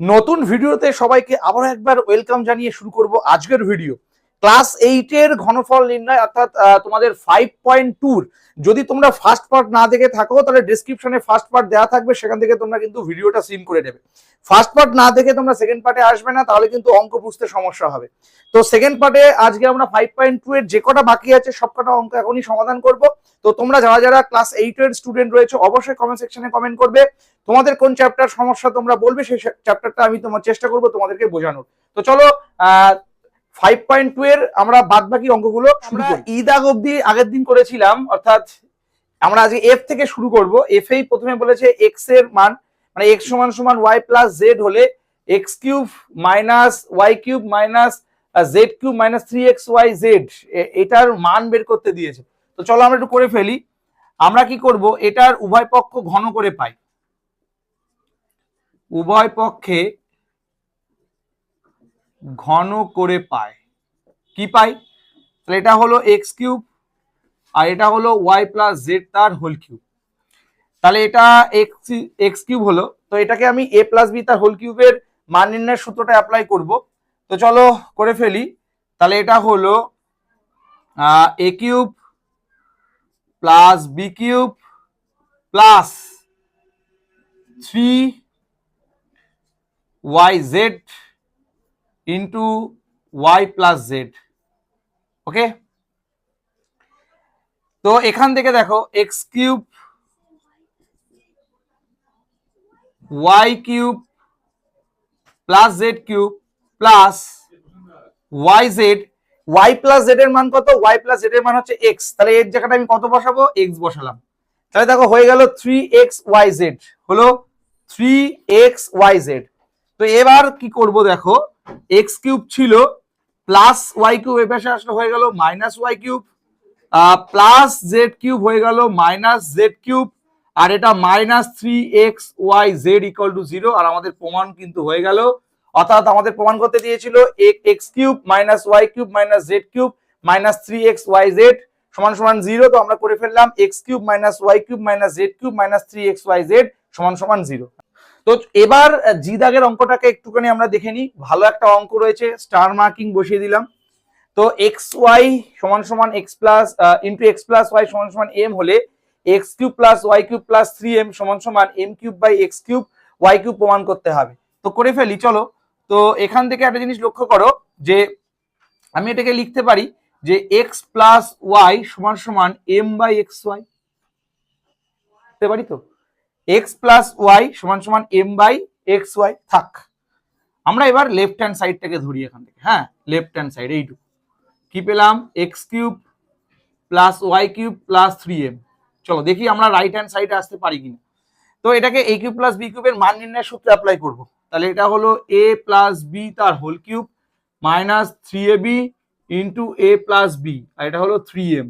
নতুন ভিডিওতে সবাইকে আবার একবার ওয়েলকাম জানিয়ে শুরু করব আজকের ভিডিও ক্লাস এইটের ঘনফল নির্ণয় অর্থাৎ তোমাদের ফাইভ পয়েন্ট টুর যদি তোমরা ফার্স্ট পার্ট না দেখে থাকো, তাহলে ডিসক্রিপশনে ফার্স্ট পার্ট দেওয়া থাকবে, সেখান থেকে তোমরা কিন্তু ভিডিওটা সিন করে নেবে। ফার্স্ট পার্ট না দেখে তোমরা সেকেন্ড পার্টে আসবে না, তাহলে কিন্তু অঙ্ক বুঝতে সমস্যা হবে। তো সেকেন্ড পার্টে আজকে আমরা ফাইভ পয়েন্ট টু এর যে কটা বাকি আছে, সব কটা অঙ্ক এখনই সমাধান করব। তো তোমরা যারা যারা ক্লাস এইটের স্টুডেন্ট রয়েছে, অবশ্যই কমেন্ট সেকশনে কমেন্ট করবে। তোমাদের কোন চ্যাপ্টার সমস্যা তোমরা বলবে, সেই চ্যাপ্টারটা আমি তোমার চেষ্টা করব তোমাদেরকে বোঝানোর। তো চলো ফাইভ পয়েন্ট টু এর আমরা বাদ বাকি অঙ্কগুলো আমরা ঈদ আগ অব্দি আগের দিন করেছিলাম অর্থাৎ আমরা আজকে এফ থেকে শুরু করব। এফ এই প্রথমে বলেছে এক্সের মান মানে এক্স সমান সমান ওয়াই প্লাস জেড হলে x cube minus y cube minus z cube minus three x y z এটার মান বের করতে দিয়েছে। তো চলো আমরা একটু করে ফেলি। আমরা কি করব? এটার উভয় পক্ষ ঘন করে পাই। উভয় পক্ষে ঘন করে পায়। কি পাই তাহলে এটা হলো এক্স কিউব আর এটা হলো ওয়াই প্লাস জেড তার হোল কিউব। তাহলে এটা এক্স এক্স কিউব হলো, তো এটাকে আমি এ প্লাস বি তার হোল কিউবের মান নির্ণয়ের সূত্রটা অ্যাপ্লাই করব। তো চলো করে ফেলি। তাহলে এটা হলো a cube plus b cube plus three y z into y plus z okay তো এখান থেকে দেখো x cube y cube plus z cube plus y z y plus z এর মান কত? ওয়াই প্লাস জেড এর মান হচ্ছে এক্স তাহলে এর জায়গাটা আমি কত বসাবো? এক্স বসালাম। তাহলে দেখো, হয়ে গেল থ্রি এক্স ওয়াই জেড হলো থ্রি এক্স ওয়াই জেড তো এবার কি করব দেখো? এক্স কিউব ছিল প্লাস ওয়াই কিউব এ পাশে আসলে হয়ে গেল minus y cube plus z cube হয়ে গেল মাইনাস জেড কিউব আর এটা minus three x y z equal to zero আর আমাদের প্রমাণ কিন্তু হয়ে গেল। অর্থাৎ আমাদের প্রমাণ করতে দিয়েছিল x cube minus y cube minus z cube minus three x y z সমান সমান জিরো তো আমরা করে ফেললাম x cube minus y cube minus z cube minus three x y z সমান সমান জিরো তো এবার জি দাগের অঙ্কটাকে একটুখানি আমরা দেখে নিই। ভালো একটা অঙ্ক রয়েছে স্টার মার্কিং বসিয়ে দিলাম। তো এক্স ওয়াই সমান সমান x plus into x plus y সমান সমান এম হলে x cube plus y cube plus three m সমান সমান m cube by x cube y cube প্রমাণ করতে হবে। তো করে ফেলি, চলো। তো এখান থেকে একটা জিনিস লক্ষ্য করো, যে আমি এটাকে লিখতে পারি যে এক্স প্লাস ওয়াই সমান সমান এম বাই এক্স ওয়াই পারি তো? এক্স প্লাস ওয়াই সমান সমান এম বাই এক্স ওয়াই থাক। আমরা এবার লেফট হ্যান্ড সাইডটাকে ধরি এখান থেকে হ্যাঁ? লেফট হ্যান্ড সাইড এইটুকু। কি পেলাম? X cube plus y cube plus three m চলো, দেখি আমরা রাইট হ্যান্ড সাইডে আসতে পারি কিনা। তো এটাকে এ কিউব প্লাস বি কিউবের মান নির্ণয়ের সূত্রে অ্যাপ্লাই করব। তাহলে এটা হলো এ প্লাস বি তার whole cube minus three a b into a plus b আর এটা হলো থ্রি এম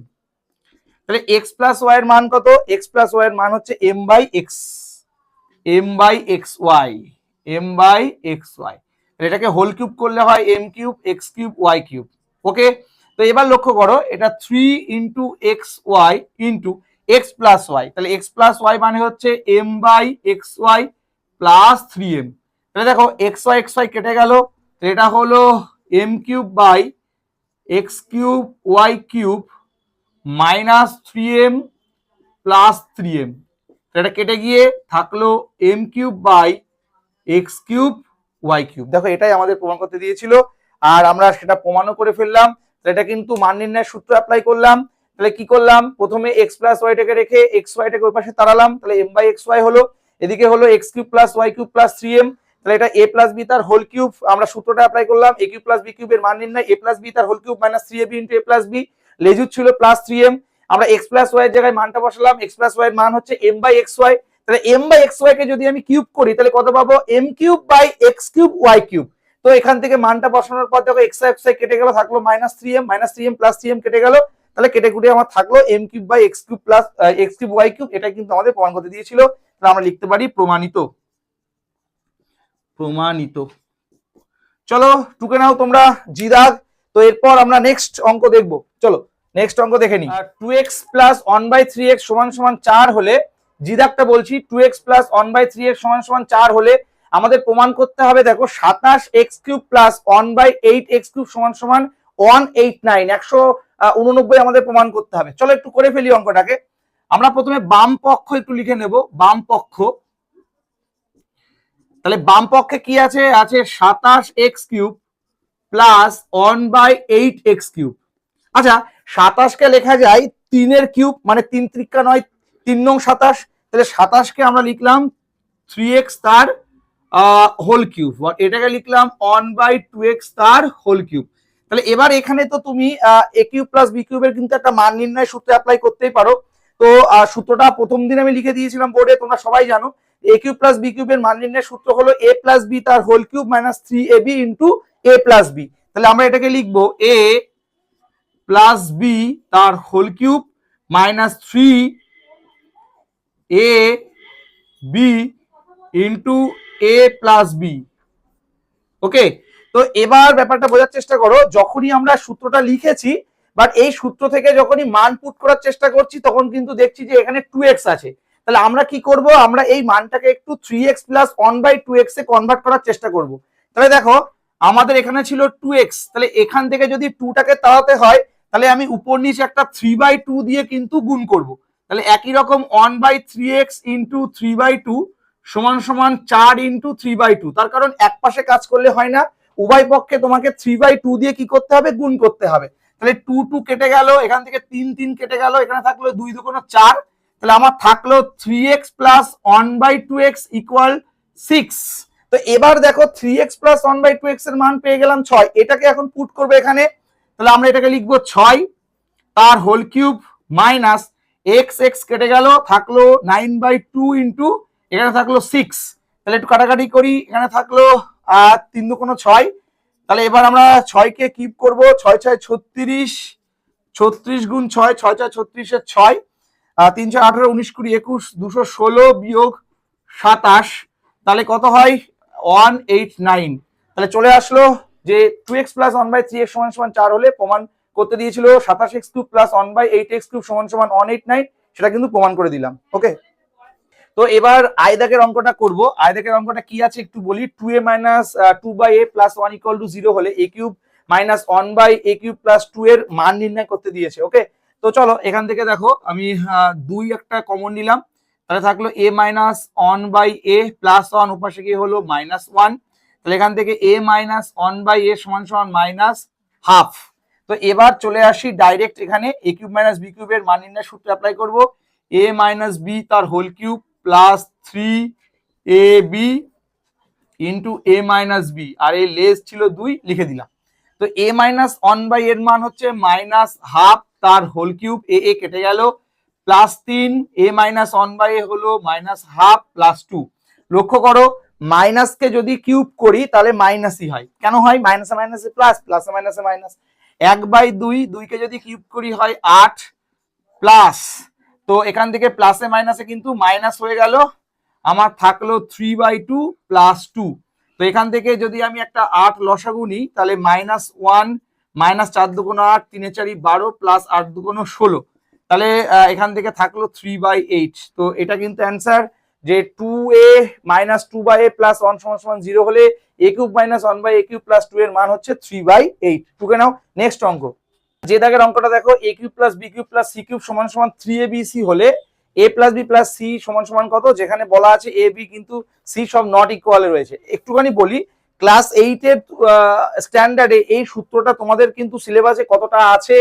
তাহলে এক্স প্লাস ওয়াই এর মান কত? এক্স প্লাস ওয়াই এর মান হচ্ছে m by x m by x y m by x y এটাকে হোল কিউব করলে হয় m cube x cube y cube okay তো এবার লক্ষ্য করো, এটা three into x y into x plus y তাহলে এক্স প্লাস ওয়াই মানে হচ্ছে m by x y plus three m তাহলে দেখো এক্স ওয়াই এক্স ওয়াই কেটে গেল। এটা হলো m cube by x cube y cube minus three m plus three m এটা কেটে গিয়ে থাকল m cube by x cube y cube দেখো, এটাই আমাদের প্রমাণ করতে দিয়েছিল। আর আমরা সেটা প্রমাণও করে ফেললাম। এটা কিন্তু মান নির্ণয়ের সূত্র অ্যাপ্লাই করলাম। তাহলে কি করলাম? প্রথমে এক্স প্লাস ওয়াইটাকে রেখে এক্স ওয়াইটাকে ওই পাশে তাড়ালাম। তাহলে এম বাই এক্স ওয়াই হলো। এদিকে হলো x cube plus y cube plus three m তাহলে এটা এ প্লাস বি তার হোল কিউব আমরা সূত্রটা অ্যাপ্লাই করলাম। এ কিউব প্লাস বি কিউবের মান নির্ণয় এ প্লাস বি তার whole cube minus three a b into a plus b লেজুর ছিল প্লাস থ্রি এম আমরা এক্স প্লাস ওয়াই জায়গায় মানটা বসালাম এক্স প্লাস ওয়াই মান হচ্ছে এম বাই এক্স ওয়াই তাহলে এম বাই এক্স ওয়াই কে যদি আমি কিউব করি, তাহলে কত পাবো? M cube by x cube y cube তো এখান থেকে মানটা বসানোর পর দেখো এক্স এক্স কেটে গেল, থাকল minus three m minus three m plus three m কেটে গেল। তাহলে কেটে কুটে আমার থাকল m cube by x cube plus x cube y cube এটা কিন্তু আমাদের প্রমাণ করতে দিয়েছিল। তাহলে আমরা লিখতে পারি প্রমাণিত। প্রমাণিত। চলো, টুকে নাও তোমরা জিদাগ তো এরপর আমরা নেক্সট অঙ্ক দেখব। চলো নেক্সট অঙ্ক দেখে নি two x plus one by three x সমান সমান চার হলে, জিদাকটা বলছি two x plus one by three x সমান সমান চার হলে আমাদের প্রমাণ করতে হবে, দেখো, সাতাশ x cube plus one by eight x cube সমান সমান ওয়ান এইট নাইন একশো উননব্বই আমাদের প্রমাণ করতে হবে। চলো, একটু করে ফেলি অঙ্কটাকে। আমরা প্রথমে বাম পক্ষ একটু লিখে নেব, বাম পক্ষ। তাহলে বাম পক্ষে কি আছে? আছে সাতাশ x cube plus one by eight x cube আচ্ছা সাতাশকে লেখা যায় তিনের কিউব মানে তিন ত্রিকা নয়, তিন নং সাতাশ। তাহলে সাতাশকে আমরা লিখলাম থ্রি এক্স তার হোল কিউব এটাকে লিখলাম ওয়ান বাই টু এক্স তার হোল কিউব তাহলে এবার এখানে তো তুমি এ কিউব প্লাস বি কিউবের কিন্তু একটা মান নির্ণয় সূত্রে অ্যাপ্লাই করতেই পারো। তো সূত্রটা প্রথম দিন আমি লিখে দিয়েছিলাম বোর্ডে তোমরা সবাই জানো। এ কিউব প্লাস বি কিউবের মান নির্ণয়ের সূত্র হলো এ প্লাস বি তার whole cube minus three a b into a plus b তাহলে আমরা এটাকে লিখব এ প্লাস বি তার whole cube minus three a b into a plus b okay, তো এবার ব্যাপারটা বোঝার চেষ্টা করো, যখনই আমরা সূত্রটা লিখেছি বাট এই সূত্র থেকে যখনই মান পুট করার চেষ্টা করছি, তখন কিন্তু দেখছি যে এখানে টু এক্স আছে। তাহলে আমরা কি করব? আমরা এই মানটাকে একটু three x plus one by two x A convert করার চেষ্টা করব। তাহলে দেখো, আমাদের এখানে ছিল টু এক্স তাহলে এখান থেকে যদি টুটাকে তাড়াতে হয় তাহলে আমি উপর নিচে একটা থ্রি বাই টু দিয়ে কিন্তু গুণ করব। তাহলে একই রকম one by three x into three by two সমান সমান চার ইন্টু থ্রি বাই টু তার কারণ এক পাশে কাজ করলে হয় না, উভয় পক্ষে তোমাকে থ্রি বাই টু দিয়ে কি করতে হবে? গুণ করতে হবে। তাহলে টু টু কেটে গেল, এখান থেকে তিন তিন কেটে গেল, এখানে থাকল দুই দুগুণ চার। তাহলে আমার থাকল three x plus one by two x equal six তো এবার দেখো three x plus one by two এক্সের মান পেয়ে গেলাম ছয়। এটাকে এখন পুট করবে এখানে। তাহলে আমরা এটাকে লিখব ছয়, তার whole cube minus x x কেটে গেল, থাকল নাইন বাই টু ইন্টু এখানে থাকল সিক্স তাহলে একটু কাটাকাটি করি, এখানে থাকল তিন দু কোনো ছয়। তাহলে এবার আমরা ছয়কে কিপ করব, ছয় ছয় ছত্রিশ ছত্রিশ গুণ ছয় ছয় ছয় ছত্রিশের ছয় তিন ছয় আঠারো উনিশ কুড়ি একুশ, দুশো ষোলো বিয়োগ সাতাশ। তাহলে কত হয়? ওয়ান এইট নাইন তাহলে চলে আসলো যে two x plus one by three x সমান সমান চার হলে প্রমাণ করতে দিয়েছিল সাতাশ x cube plus one by eight x cube সমান সমান ওয়ান এইট নাইন সেটা কিন্তু প্রমাণ করে দিলাম ওকে তো এবার আয়দাকের অঙ্কটা করব। আয়দাকের অঙ্কটা কি আছে একটু বলি। Two a minus two by a plus one equal to zero হলে a cube minus one by a cube plus two এর মান নির্ণয় করতে দিয়েছে ওকে তো চলো, এখান থেকে দেখো, আমি দুই একটা কমন নিলাম। তাহলে থাকল a minus one by a plus one উপাশে কি হলো মাইনাস ওয়ান তাহলে এখান থেকে a minus one by a সমান সমান মাইনাস হাফ তো এবার চলে আসি ডাইরেক্ট এখানে এ কিউব মাইনাস বি কিউবের মান নির্ণয় সূত্র অ্যাপ্লাই করব। এ মাইনাস বি তার whole cube plus three a b into a minus b আর এই লেস ছিল দুই, লিখে দিলাম। তো এ মাইনাস ওয়ান বাই এর মান হচ্ছে মাইনাস হাফ তার হোল কিউব এ এ কেটে গেল। প্লাস তিন a minus one by a হলো মাইনাস হাফ প্লাস টু লক্ষ্য করো মাইনাসকে যদি কিউব করি, তাহলে মাইনাসই হয়। কেন হয়? মাইনাসে মাইনাসে প্লাস প্লাসে মাইনাসে মাইনাস এক বাই দুই দুইকে যদি কিউব করি হয় আট প্লাস তো এখান থেকে প্লাসে মাইনাসে কিন্তু মাইনাস হয়ে গেল। আমার থাকল three by two plus two তো এখান থেকে যদি আমি একটা আট লসাগু নিই, তাহলে মাইনাস ওয়ান মাইনাস চার দুগুণ আট, তিনে চারি বারো প্লাস আট দুগুণ ষোলো। তাহলে এখান থেকে থাকল থ্রি বাই এইট তো এটা কিন্তু অ্যান্সার যে two a minus two by a plus one সমান সমান জিরো হলে a cube minus one by a cube plus two এর মান হচ্ছে থ্রি বাই এইট টুকে নাও নেক্সট অঙ্ক। যে দাগের অঙ্কটা দেখো a cube plus b cube plus c cube সমান সমান থ্রি এ বি সি হলে a plus b plus c সমান সমান কত? যেখানে বলা আছে এ বি কিন্তু সি সব নট ইকুয়ালে রয়েছে। একটুখানি বলি ক্লাস এইটের স্ট্যান্ডার্ডে এই সূত্রটা তোমাদের কিন্তু সিলেবাসে কতটা আছে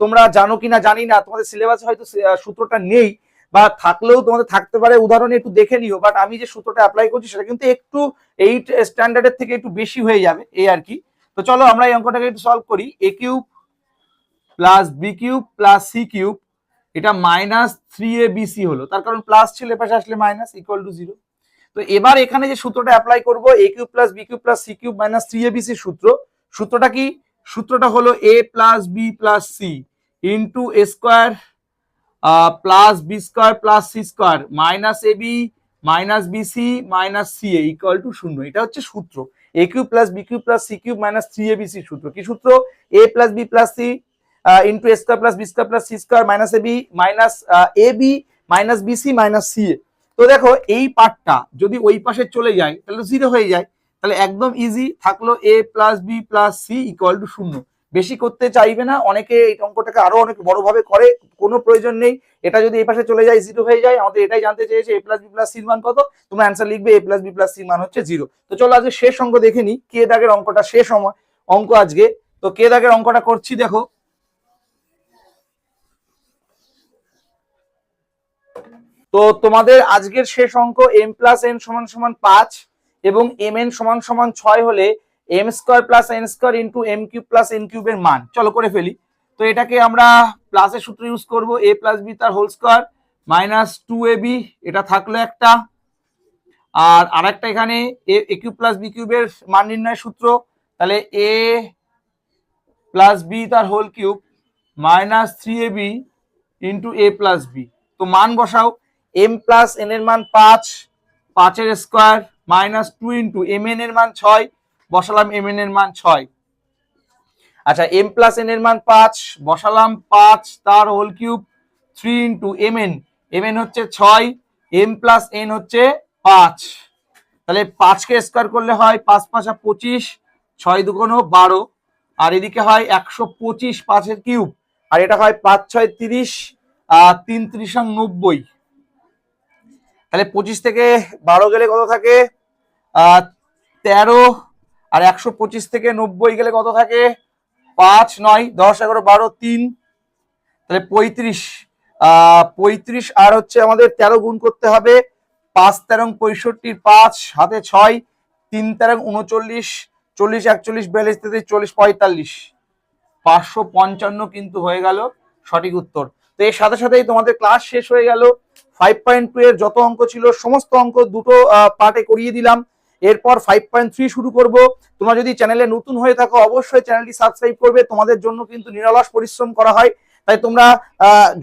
তোমরা জানো কিনা জানি না, তোমাদের সিলেবাসে হয়তো সূত্রটা নেই। বা থাকলেও তোমাদের থাকতে পারে, উদাহরণে একটু দেখে নিও বাট আমি যে সূত্রটা অ্যাপ্লাই করছি সেটা কিন্তু একটু এইট স্ট্যান্ডার্ডের থেকে একটু বেশি হয়ে যাবে, এই আর কি। তো চলো আমরা এই অঙ্কটাকে একটু সলভ করি a cube plus b cube plus c cube এটা minus three a b c হলো, তার কারণ প্লাস ছিল এপাশে আসলে মাইনাস ইকুয়াল টু জিরো তো এবার এখানে যে সূত্রটা অ্যাপ্লাই করব a cube plus b cube plus c cube minus three a b c সূত্র, সূত্রটা কি? সূত্রটা হলো a plus b plus c into a square plus b square plus c square minus a b minus b c minus c a equal to শূন্য। এটা হচ্ছে সূত্র। A cube plus b cube plus c cube minus three a b c সূত্র। কি সূত্র? A plus b plus c into a square plus b square plus c square minus a b minus a b minus b c minus c a তো তো দেখো, এই পার্টটা যদি ওই পাশে চলে যায়, তাহলে জিরো হয়ে যায়। তাহলে একদম ইজি থাকল a plus b plus c equal to শূন্য। বেশি করতে চাইবে না, অনেকে এই অঙ্কটাকে আরও অনেক বড়ভাবে করে, কোনো প্রয়োজন নেই। এটা যদি এই পাশে চলে যায় জিরো হয়ে যায়, আমাদের এটাই জানতে চেয়েছে এ প্লাস বি প্লাস সির মান কত? তোমরা অ্যান্সার লিখবে এ প্লাস বি প্লাস সির মান হচ্ছে জিরো তো চলো আজকে শেষ অঙ্ক দেখে নি কে দাগের অঙ্কটা শেষ সময় অঙ্ক আজকে। তো কে দাগের অঙ্কটা করছি, দেখো। তো তোমাদের আজকের শেষ অঙ্ক এম প্লাস এন সমান সমান পাঁচ এবং এম এন সমান সমান ছয় হলে m square plus n square into m cube plus n কিউবের মান। চলো করে ফেলি। তো এটাকে আমরা প্লাসের সূত্র ইউজ করব। এ প্লাস বি তার whole square minus two a b এটা থাকল একটা। আর আরেকটা এখানে এ কিউব প্লাস বি কিউবের মান নির্ণয় সূত্র। তাহলে এ প্লাস বি তার whole cube minus three a b into a plus b তো মান বসাও। এম প্লাস এন এর মান পাঁচ, পাঁচের square minus two into m n এর মান ছয় বসালাম এম এন এর মান ছয়। আচ্ছা এম প্লাস এন এর মান পাঁচ, বসালাম পাঁচ তার whole cube three into m n m n হচ্ছে ছয় এম প্লাস এন হচ্ছে পাঁচ। তাহলে পাঁচকে স্কোয়ার করলে হয় পাঁচ পাঁচা পঁচিশ, ছয় দুগুণ বারো। আর এদিকে হয় একশো পঁচিশ পাঁচের কিউব আর এটা হয় পাঁচ, ছয়, তিরিশ, আর তিন, ত্রিশ নব্বই। তাহলে পঁচিশ থেকে বারো গেলে কত থাকে? তেরো আর একশো পঁচিশ থেকে নব্বই গেলে কত থাকে? পাঁচ, নয়, দশ, এগারো, বারো, তিন। তাহলে পঁয়ত্রিশ। পঁয়ত্রিশ আর হচ্ছে আমাদের তেরো গুণ করতে হবে। পাঁচ তেরো পঁয়ষট্টির পাঁচ হাতে ছয়, তিন তেরো উনচল্লিশ, চল্লিশ, একচল্লিশ, বিয়াল্লিশ, তেত্রিশ, চল্লিশ, পঁয়তাল্লিশ। পাঁচশো পঞ্চান্ন কিন্তু হয়ে গেল সঠিক উত্তর। তো এর সাথে সাথেই তোমাদের ক্লাস শেষ হয়ে গেল। ফাইভ পয়েন্ট টু এর যত অঙ্ক ছিল, সমস্ত অঙ্ক দুটো পার্টে করিয়ে দিলাম। এরপর ফাইভ পয়েন্ট থ্রি শুরু করব। তোমরা যদি চ্যানেলে নতুন হয়ে থাকো, অবশ্যই চ্যানেলটি সাবস্ক্রাইব করবে। তোমাদের জন্য কিন্তু নিরলস পরিশ্রম করা হয়। তাই তোমরা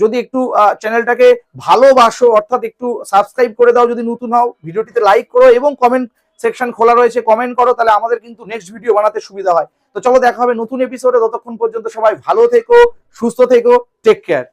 যদি একটু চ্যানেলটাকে ভালোবাসো, অর্থাৎ একটু সাবস্ক্রাইব করে দাও যদি নতুন হও, ভিডিওটিতে লাইক করো এবং কমেন্ট সেকশন খোলা রয়েছে কমেন্ট করো, তাহলে আমাদের কিন্তু নেক্সট ভিডিও বানাতে সুবিধা হয়। তো চলো দেখা হবে নতুন এপিসোডে ততক্ষণ পর্যন্ত সবাই ভালো থেকো, সুস্থ থেকো টেক কেয়ার